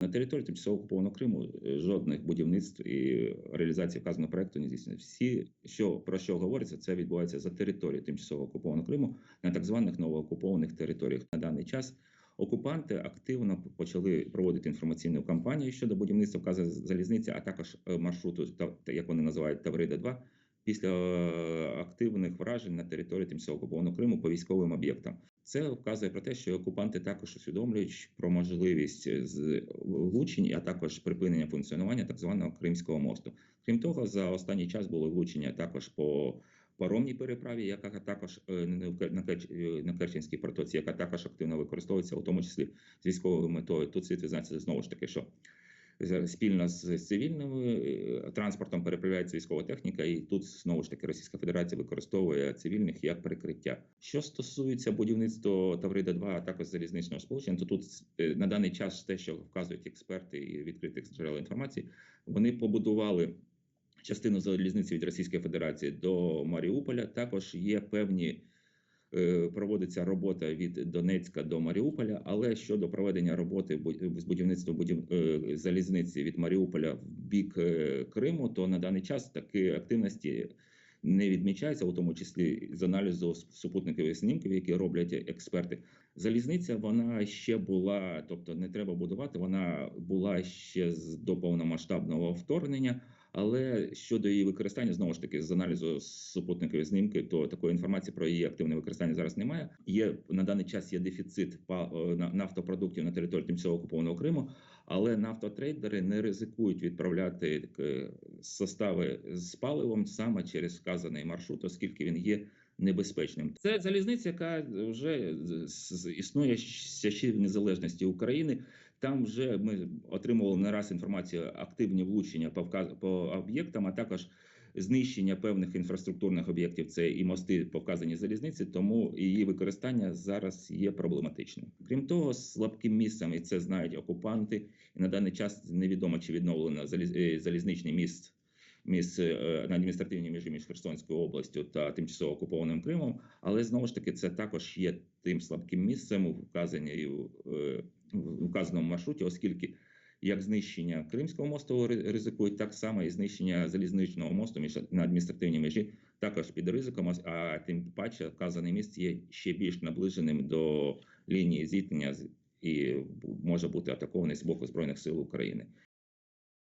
На території тимчасово окупованого Криму е, жодних будівництв і реалізації вказаного проекту не здійснено. Всі, що про що говориться, це відбувається за територією тимчасово окупованого Криму на так званих новоокупованих територіях. На даний час окупанти активно почали проводити інформаційну кампанію щодо будівництва вказаної залізниці, а також е, маршруту, та, як вони називають Таврида 2 після е, активних вражень на території тимчасово окупованого Криму по військовим об'єктам. Це вказує про те, що окупанти також усвідомлюють про можливість з влучень, а також припинення функціонування так званого Кримського мосту. Крім того, за останній час було влучення також по паромній переправі, яка також е, на Керч- е, на Керченській протоці, яка також активно використовується, у тому числі з військовою метою. Тут слід відзначити знову ж таки, що спільно з цивільним е, транспортом переправляється військова техніка, і тут знову ж таки Російська Федерація використовує цивільних як прикриття. Що стосується будівництва Таврида 2 а також залізничного сполучення, то тут е, на даний час те, що вказують експерти і відкритих джерел інформації, вони побудували. Частину залізниці від Російської Федерації до Маріуполя також є певні проводиться робота від Донецька до Маріуполя, але щодо проведення роботи з будівництва будів... е, залізниці від Маріуполя в бік е, Криму, то на даний час такі активності не відмічається, у тому числі з аналізу супутникових снімків, які роблять експерти. Залізниця вона ще була, тобто не треба будувати, вона була ще з до повномасштабного вторгнення. Але щодо її використання, знову ж таки, з аналізу супутникової знімки, то такої інформації про її активне використання зараз немає. Є на даний час є дефіцит е, на- нафтопродуктів на території тимчасово окупованого Криму, але нафтотрейдери не ризикують відправляти е, состави з паливом саме через вказаний маршрут, оскільки він є небезпечним. Це залізниця, яка вже існує ще незалежності України. Там вже ми отримували не раз інформацію активні влучення по вказ по об'єктам, а також знищення певних інфраструктурних об'єктів. Це і мости по вказаній залізниці, тому її використання зараз є проблематичним. Крім того, слабким місцем, і це знають окупанти. І на даний час невідомо чи відновлено заліз- е, залізничний міст. Між е, на адміністративній межі між Херсонською областю та тимчасово окупованим Кримом, але знову ж таки це також є тим слабким місцем у вказаній е, в указаному маршруті, оскільки як знищення Кримського мосту ризикують, так само і знищення залізничного мосту між на адміністративній межі також під ризиком. А тим паче вказаний міст є ще більш наближеним до лінії зіткнення і може бути атакований з боку збройних сил України.